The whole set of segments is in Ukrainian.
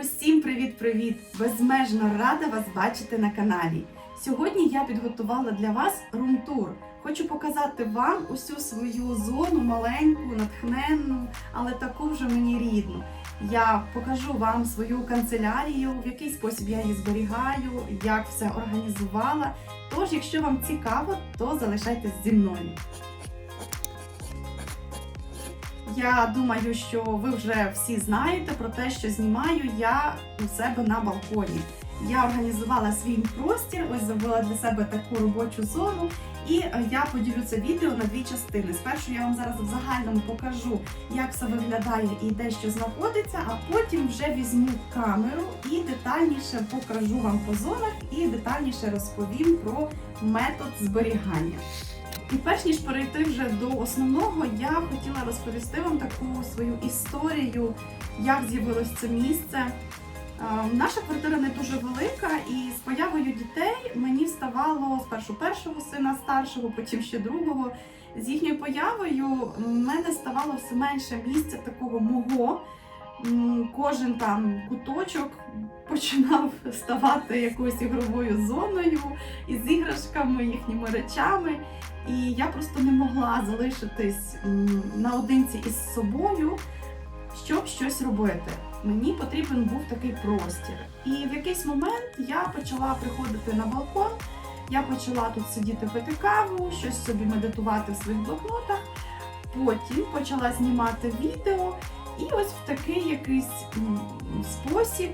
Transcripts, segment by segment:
Усім привіт-привіт! Безмежно рада вас бачити на каналі. Сьогодні я підготувала для вас рум-тур. Хочу показати вам усю свою зону маленьку, натхненну, але таку вже мені рідну. Я покажу вам свою канцелярію, в який спосіб я її зберігаю, як все організувала. Тож, якщо вам цікаво, то залишайтесь зі мною. Я думаю, що ви вже всі знаєте про те, що знімаю я у себе на балконі. Я організувала свій простір, ось зробила для себе таку робочу зону, і е, я поділю це відео на дві частини. Спершу я вам зараз в загальному покажу, як все виглядає і де що знаходиться, а потім вже візьму камеру і детальніше покажу вам по зонах і детальніше розповім про метод зберігання. І перш ніж перейти вже до основного, я хотіла розповісти вам таку свою історію, як з'явилось це місце. Е, Наша квартира не дуже велика, і з появою дітей мені ставало спершу першого сина старшого, потім ще другого. З їхньою появою в мене ставало все менше місця такого мого. Кожен там куточок починав ставати якоюсь ігровою зоною із іграшками, їхніми речами. І я просто не могла залишитись наодинці із собою, щоб щось робити. Мені потрібен був такий простір. І в якийсь момент я почала приходити на балкон, я почала тут сидіти пити каву, щось собі медитувати в своїх блокнотах. Потім почала знімати відео, і ось в такий якийсь спосіб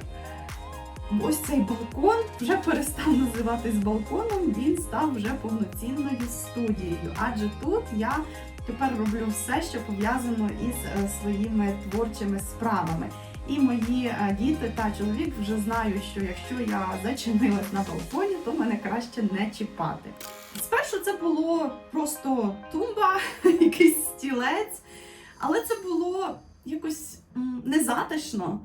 ось цей балкон вже перестав називатись балконом, він став вже повноцінною студією. Адже тут я тепер роблю все, що пов'язано із е, своїми творчими справами. І мої е, діти та чоловік вже знають, що якщо я зачинилась на балконі, то мене краще не чіпати. Спершу це було просто тумба, якийсь стілець, але це було якось незатишно.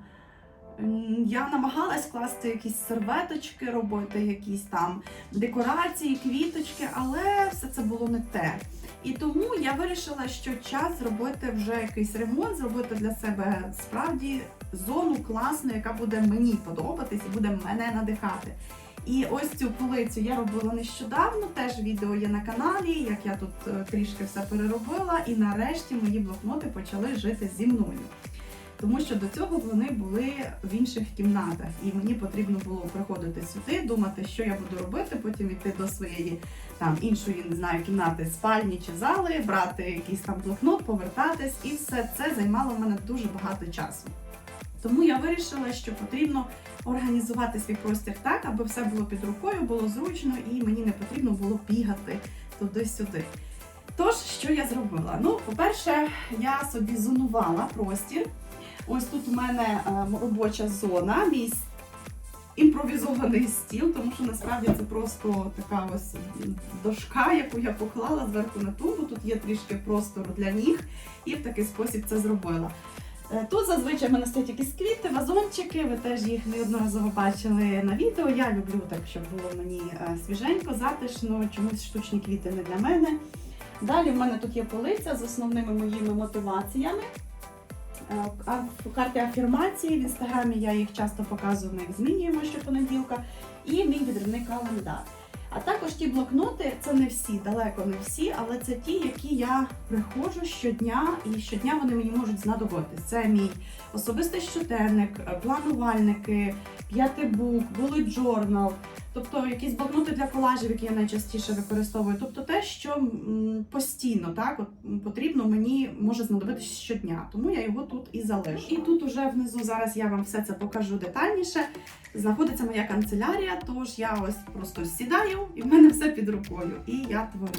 Я намагалась класти якісь серветочки, робити якісь там декорації, квіточки, але все це було не те. І тому я вирішила, що час зробити вже якийсь ремонт, зробити для себе справді зону класну, яка буде мені подобатись і буде мене надихати. І ось цю полицю я робила нещодавно. Теж відео є на каналі, як я тут е, трішки все переробила, і нарешті мої блокноти почали жити зі мною. Тому що до цього вони були в інших кімнатах, і мені потрібно було приходити сюди, думати, що я буду робити, потім йти до своєї там іншої, не знаю, кімнати, спальні чи зали, брати якийсь там блокнот, повертатись, і все це займало в мене дуже багато часу. Тому я вирішила, що потрібно організувати свій простір так, аби все було під рукою, було зручно і мені не потрібно було бігати туди-сюди. Тож, що я зробила? Ну, по-перше, я собі зонувала простір. Ось тут у мене е, робоча зона, мій імпровізований стіл, тому що насправді це просто така ось дошка, яку я поклала зверху на тумбу. Тут є трішки простору для ніг, і в такий спосіб це зробила. Е, Тут зазвичай в мене стоять якісь квіти, вазончики. Ви теж їх неодноразово бачили на відео. Я люблю так, щоб було мені е, свіженько, затишно, чомусь штучні квіти не для мене. Далі в мене тут є полиця з основними моїми мотиваціями. Е, карті афірмації в інстаграмі я їх часто показую, ми їх змінюємо щопонеділка. І мій відривний календар. А також ті блокноти, це не всі, далеко не всі, але це ті, які я приходжу щодня, і щодня вони мені можуть знадобитись. Це мій особистий щоденник, е, планувальники, п'ятибук, bullet journal, тобто якісь блокноти для колажів, які я найчастіше використовую. Тобто те, що постійно так от потрібно мені може знадобитися щодня. Тому я його тут і залишу. І тут уже внизу зараз я вам все це покажу детальніше. Знаходиться моя канцелярія, тож я ось просто сідаю і в мене все під рукою. І я творю.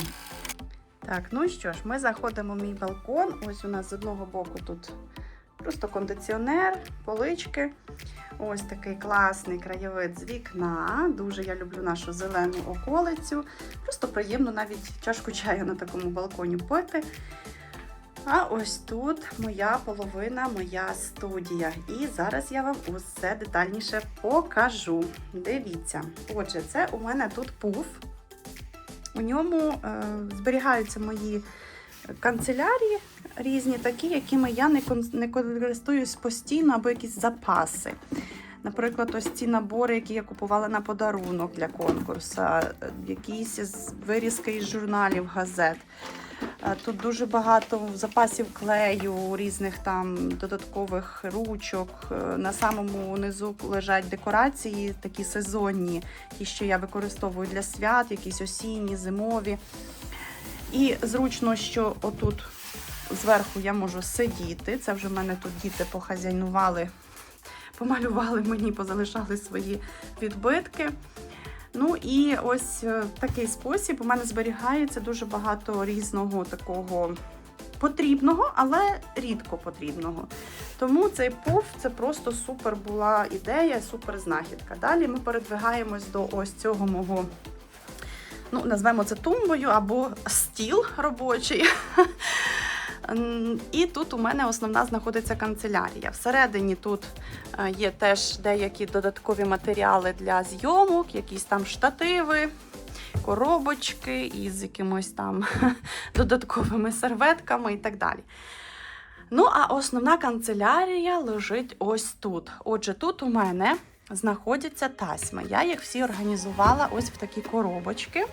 Так, ну що ж, ми заходимо в мій балкон. Ось у нас з одного боку тут просто кондиціонер, полички. Ось такий класний краєвид з вікна. Дуже я люблю нашу зелену околицю. Просто приємно навіть чашку чаю на такому балконі пити. А ось тут моя половина, моя студія. І зараз я вам усе детальніше покажу. Дивіться. Отже, це у мене тут пуф. У ньому е, зберігаються мої канцелярії різні, такі, якими я не, користуюсь постійно, або якісь запаси. Наприклад, ось ці набори, які я купувала на подарунок для конкурсу, якісь вирізки із журналів, газет. Тут дуже багато запасів клею, різних там додаткових ручок. Е, На самому низу лежать декорації, такі сезонні, ті, що я використовую для свят, якісь осінні, зимові. І зручно, що отут зверху я можу сидіти. Це вже в мене тут діти похазяйнували, помалювали мені, позалишали свої відбитки. Ну і ось е, такий спосіб у мене зберігається дуже багато різного такого потрібного, але рідко потрібного. Тому цей пуф це просто супер була ідея, супер знахідка. Далі ми передвигаємось до ось цього мого, ну, назвемо це тумбою або стіл робочий. І тут у мене основна знаходиться канцелярія. Всередині тут е, є теж деякі додаткові матеріали для зйомок, якісь там штативи, коробочки із якимось там додатковими серветками і так далі. Ну, а основна канцелярія лежить ось тут. Отже, тут у мене знаходяться тасьми. Я їх всі організувала ось в такі коробочки.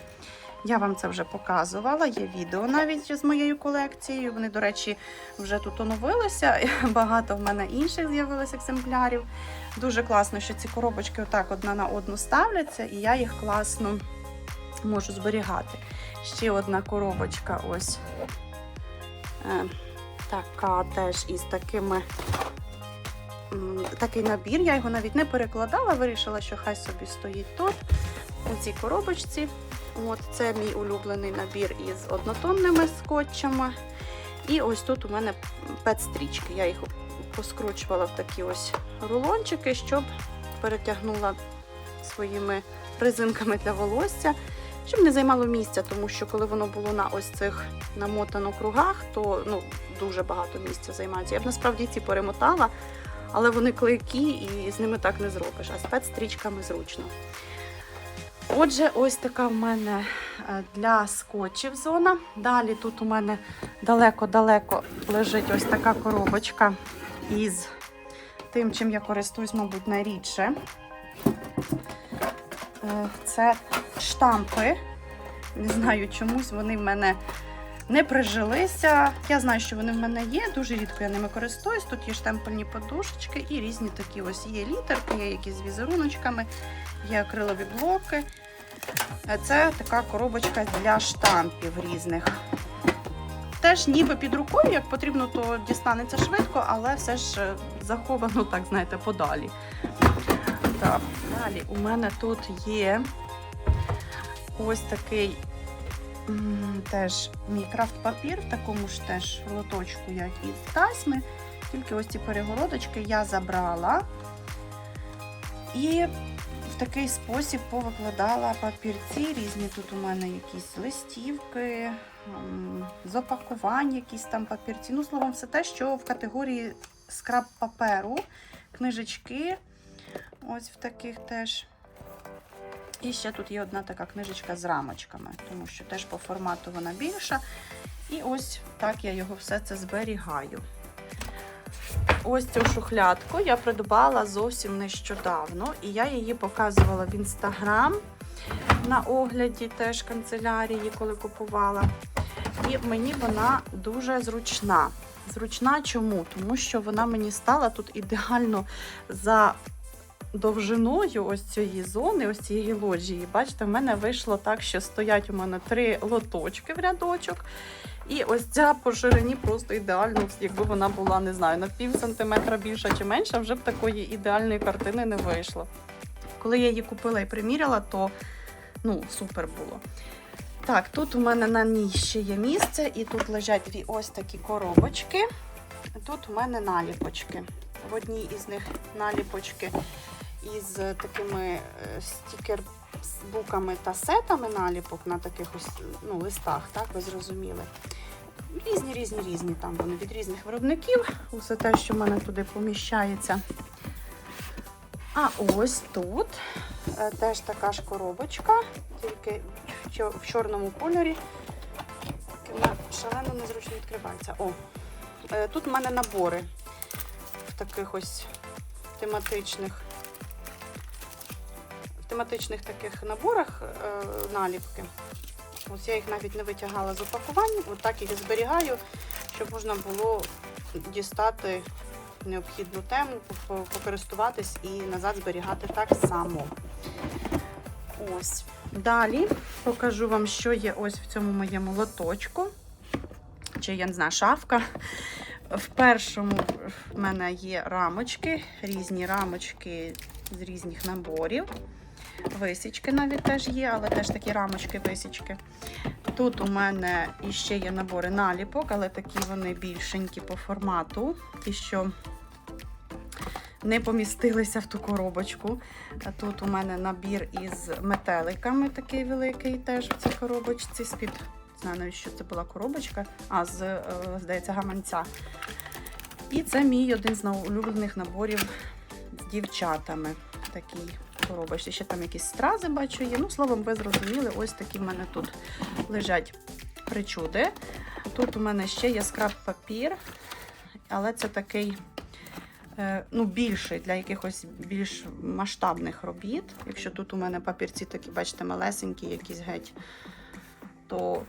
Я вам це вже показувала. Є відео навіть з моєю колекцією. Вони, до речі, вже тут оновилися. Багато в мене інших з'явилось екземплярів. Дуже класно, що ці коробочки отак одна на одну ставляться, і я їх класно можу зберігати. Ще одна коробочка ось е, така теж із такими. Такий набір, я його навіть не перекладала, вирішила, що хай собі стоїть тут, у цій коробочці. От це мій улюблений набір із однотонними скотчами. І ось тут у мене пет-стрічки. Я їх поскручувала в такі ось рулончики, щоб перетягнула своїми резинками для волосся, щоб не займало місця, тому що коли воно було на ось цих намотано кругах, то ну, дуже багато місця займається. Я б насправді ці перемотала, але вони клейкі і з ними так не зробиш. А з пет-стрічками зручно. Отже, ось така в мене е, для скотчів зона. Далі тут у мене далеко-далеко лежить ось така коробочка із тим, чим я користуюсь, мабуть, найрідше. Е, Це штампи. Не знаю, чомусь вони в мене не прижилися. Я знаю, що вони в мене є. Дуже рідко я ними користуюсь. Тут є штемпельні подушечки і різні такі ось є літерки, є якісь з візеруночками, є акрилові блоки. Е, Це така коробочка для штампів різних. Теж ніби під рукою, як потрібно, то дістанеться швидко, але все ж е, заховано, так знаєте, подалі. Так, далі у мене тут є ось такий теж мій крафт-папір, в такому ж теж лоточку, як і з тасьми. Тільки ось ці перегородочки я забрала. І в такий спосіб повикладала папірці. Різні тут у мене якісь листівки, м, з опакувань, якісь там папірці. Ну, словом, все те, що в категорії скраб паперу, книжечки. Ось в таких теж. І ще тут є одна така книжечка з рамочками, тому що теж по формату вона більша. І ось так я його все це зберігаю. Ось цю шухлядку я придбала зовсім нещодавно, і я її показувала в інстаграм на огляді теж канцелярії, коли купувала. І мені вона дуже зручна. Зручна чому? Тому що вона мені стала тут ідеально за довжиною ось цієї зони, ось цієї лоджії. Бачите, в мене вийшло так, що стоять у мене три лоточки в рядочок. І ось ця по ширині просто ідеально, якби вона була, не знаю, на пів сантиметра більша чи менша, вже б такої ідеальної картини не вийшло. Коли я її купила і приміряла, то ну, супер було. Так, тут у мене на ній ще є місце, і тут лежать дві ось такі коробочки. Тут у мене наліпочки. В одній із них наліпочки із такими е, стікер-буками та сетами наліпок на таких ось ну, листах, так, ви зрозуміли. Різні, різні, різні там вони від різних виробників. Усе те, що в мене туди поміщається. А ось тут е, теж така ж коробочка, тільки в чорному кольорі. Вона шалено незручно відкривається. О, е, тут в мене набори в таких ось тематичних тематичних таких наборах е, наліпки. Ось я їх навіть не витягала з упакування, от так їх зберігаю, щоб можна було дістати необхідну тему, по- покористуватись і назад зберігати так само. Ось. Далі покажу вам, що є ось в цьому моєму лоточку. Чи я не знаю, шафка. В першому в мене є рамочки, різні рамочки з різних наборів. Висічки навіть теж є, але теж такі рамочки, висічки. Тут у мене іще є набори наліпок, але такі вони більшенькі по формату. Ті, що не помістилися в ту коробочку. Тут у мене набір із метеликами, такий великий, теж в цій коробочці. З-під знаю навіть, що це була коробочка, а з, е, здається, гаманця. І це мій один з улюблених наборів з дівчатами. Такий коробочці. Ще там якісь стрази бачу є. Ну, словом, ви зрозуміли, ось такі в мене тут лежать причуди. Тут у мене ще є скраб папір, але це такий е, ну, більший для якихось більш масштабних робіт. Якщо тут у мене папірці такі, бачите, малесенькі, якісь геть, то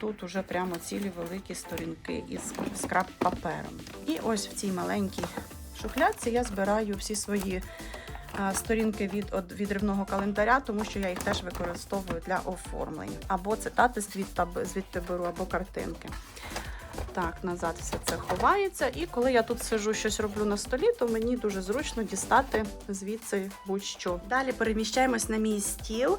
тут уже прямо цілі великі сторінки із скраб папером. І ось в цій маленькій шухлядці я збираю всі свої сторінки від відривного календаря, тому що я їх теж використовую для оформлення. Або цитати звідти, звідти беру, або картинки. Так, назад все це ховається. І коли я тут сижу, щось роблю на столі, то мені дуже зручно дістати звідси будь-що. Далі переміщаємось на мій стіл.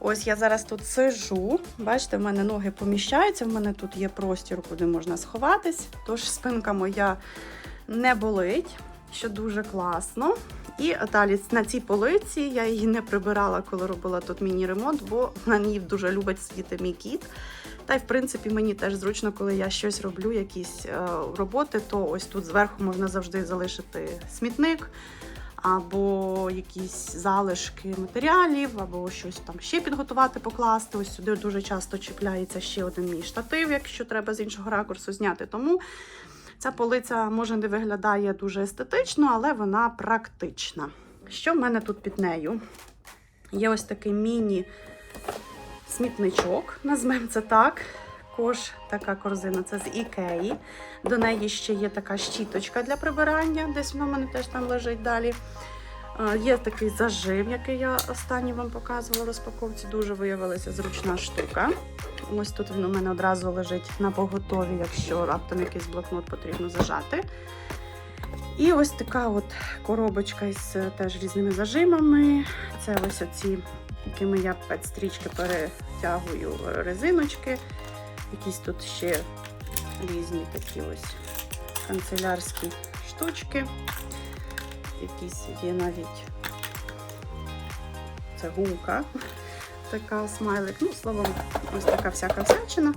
Ось я зараз тут сижу. Бачите, в мене ноги поміщаються, в мене тут є простір, куди можна сховатись. Тож спинка моя не болить, що дуже класно. І далі на цій полиці я її не прибирала, коли робила тут міні-ремонт, бо на ній дуже любить сидіти мій кіт. Та й в принципі мені теж зручно, коли я щось роблю, якісь е, роботи, то ось тут зверху можна завжди залишити смітник, або якісь залишки матеріалів, або щось там ще підготувати, покласти. Ось сюди дуже часто чіпляється ще один мій штатив, якщо треба з іншого ракурсу зняти. Тому ця полиця може не виглядає дуже естетично, але вона практична. Що в мене тут під нею? Є ось такий міні смітничок, назвемо це так. Кош, така корзина, це з Ікеї. До неї ще є така щіточка для прибирання, десь вона в мене теж там лежить далі. Е, Є такий зажим, який я останній вам показувала в розпаковці. Дуже виявилася зручна штука. Ось тут він у мене одразу лежить на поготові, якщо раптом якийсь блокнот потрібно зажати. І ось така от коробочка із е, теж різними зажимами. Це ось оці, якими я під стрічки перетягую резиночки. Якісь тут ще різні такі ось канцелярські штучки. Якісь є навіть це гумка, така смайлик. Ну, словом, ось така всяка всячина.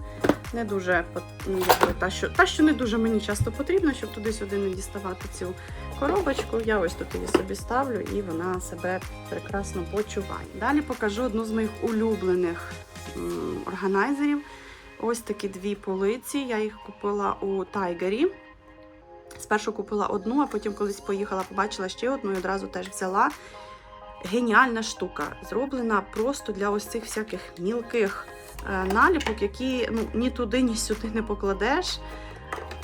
Не дуже ну, та, що, та, що не дуже мені часто потрібно, щоб туди-сюди не діставати цю коробочку. Я ось тут її собі ставлю і вона себе прекрасно почуває. Далі покажу одну з моїх улюблених органайзерів. Ось такі дві полиці. Я їх купила у Тайгері. Спершу купила одну, а потім колись поїхала, побачила ще одну і одразу теж взяла. Геніальна штука, зроблена просто для ось цих всяких мілких е, наліпок, які ну, ні туди, ні сюди не покладеш.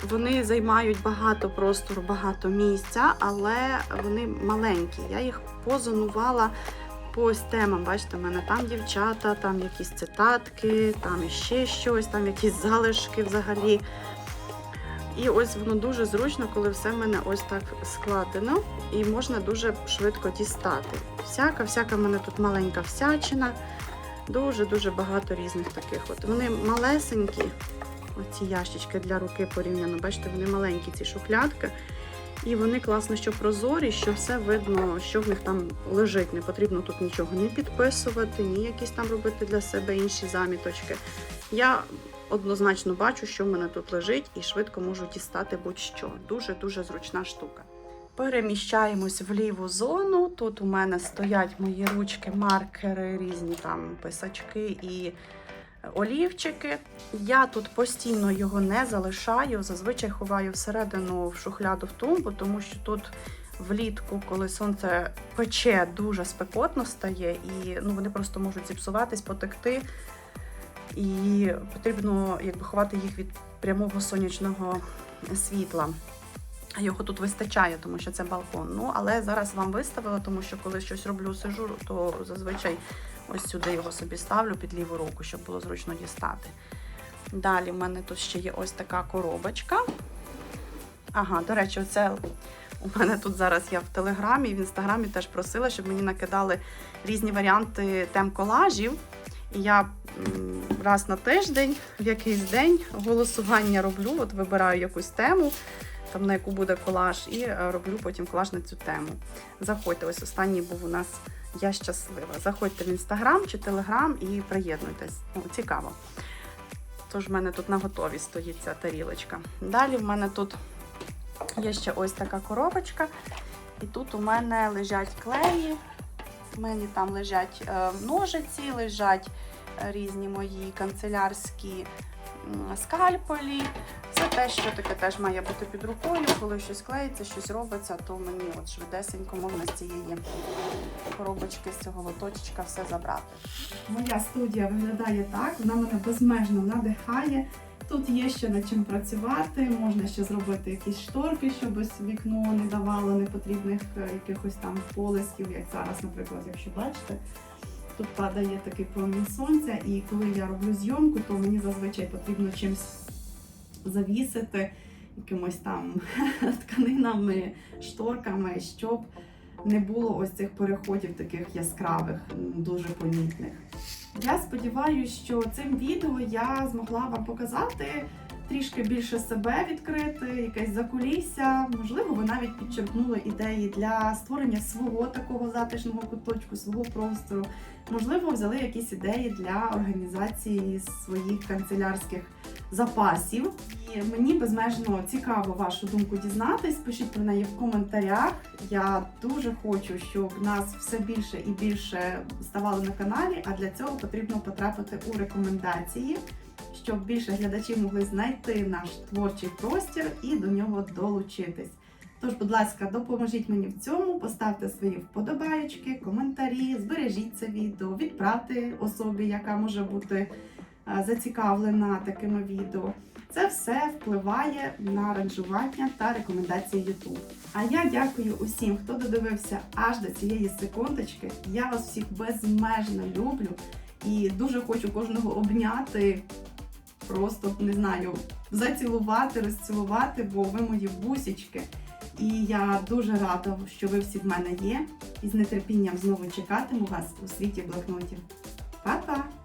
Вони займають багато простору, багато місця, але вони маленькі. Я їх позонувала по ось темам. Бачите, в мене там дівчата, там якісь цитатки, там іще щось, там якісь залишки взагалі. І ось воно дуже зручно, коли все в мене ось так складено, і можна дуже швидко дістати. Всяка, всяка в мене тут маленька всячина. Дуже-дуже багато різних таких. От вони малесенькі, оці ящички для руки порівняно. Бачите, вони маленькі, ці шухлядки. І вони класно, що прозорі, що все видно, що в них там лежить. Не потрібно тут нічого не підписувати, ні якісь там робити для себе інші заміточки. Я однозначно бачу, що в мене тут лежить, і швидко можу дістати будь-що. Дуже-дуже зручна штука. Переміщаємось в ліву зону. Тут у мене стоять мої ручки, маркери, різні там писачки і олівчики. Я тут постійно його не залишаю. Зазвичай ховаю всередину в шухляду в тумбу, тому що тут влітку, коли сонце пече, дуже спекотно стає, і ну, вони просто можуть зіпсуватись, потекти. І потрібно якби, ховати їх від прямого сонячного світла. Його тут вистачає, тому що це балкон. Ну, але зараз вам виставила, тому що коли щось роблю, сижу, то зазвичай ось сюди його собі ставлю під ліву руку, щоб було зручно дістати. Далі в мене тут ще є ось така коробочка. Ага, до речі, оце у мене тут зараз я в Телеграмі, в інстаграмі теж просила, щоб мені накидали різні варіанти тем колажів. І я раз на тиждень, в якийсь день голосування роблю, от вибираю якусь тему, там на яку буде колаж, і е, роблю потім колаж на цю тему. Заходьте, ось останній був у нас Я щаслива. Заходьте в інстаграм чи телеграм і приєднуйтесь. Ну, цікаво. Тож в мене тут на готові стоїть ця тарілочка. Далі в мене тут є ще ось така коробочка. І тут у мене лежать клеї. У мене там лежать е, ножиці, лежать різні мої канцелярські м, скальпелі. Це те, що таке теж має бути під рукою. Коли щось клеїться, щось робиться, то мені от швидесенько можна з цієї коробочки, з цього лоточка все забрати. Моя студія виглядає так, вона мене безмежно надихає. Тут є ще над чим працювати, можна ще зробити якісь шторки, щоб вікно не давало непотрібних е, якихось там полисків, як зараз, наприклад, якщо бачите. Тут падає такий промінь сонця, і коли я роблю зйомку, то мені зазвичай потрібно чимось завісити, якимось там тканинами, шторками, щоб не було ось цих переходів таких яскравих, дуже помітних. Я сподіваюся, що цим відео я змогла вам показати трішки більше себе відкрити, якесь закулісся. Можливо, ви навіть підчерпнули ідеї для створення свого такого затишного куточку, свого простору. Можливо, взяли якісь ідеї для організації своїх канцелярських запасів. І мені безмежно цікаво вашу думку дізнатись. Пишіть про неї в коментарях. Я дуже хочу, щоб нас все більше і більше ставало на каналі, а для цього потрібно потрапити у рекомендації, щоб більше глядачів могли знайти наш творчий простір і до нього долучитись. Тож, будь ласка, допоможіть мені в цьому, поставте свої вподобаєчки, коментарі, збережіть це відео, відправте особі, яка може бути е, зацікавлена такими відео. Це все впливає на ранжування та рекомендації YouTube. А я дякую усім, хто додивився аж до цієї секундочки. Я вас всіх безмежно люблю і дуже хочу кожного обняти, просто не знаю, зацілувати, розцілувати, бо ви мої бусічки. І я дуже рада, що ви всі в мене є. І з нетерпінням знову чекатиму вас у світі блокнотів. Па-па!